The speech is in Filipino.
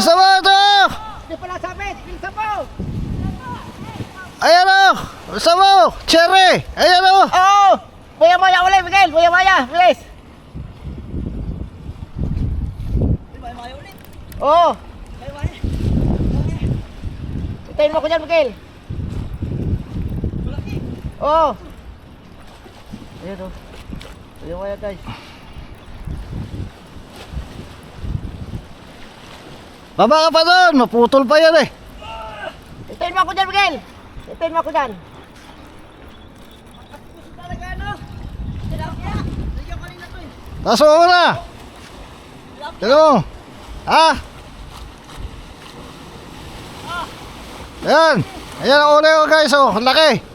Sama ito! Hindi pala sabit! Pinsa po! Ayan o! Sama! Cherry! Ayan o! Oo! Buya maya ulit, Miguel! Buya maya! Bilis! Oo! Itayin mo ko dyan, Miguel! Oo! Ayan o. Buya maya, guys. Baba ka pa doon! Maputol pa yan eh! Itayin mo ako dyan, Miguel! Itayin mo ako dyan! Taso mo na! Tignan mo! Ha? Ayan! Ayan ang uli ko guys oh! Ang laki!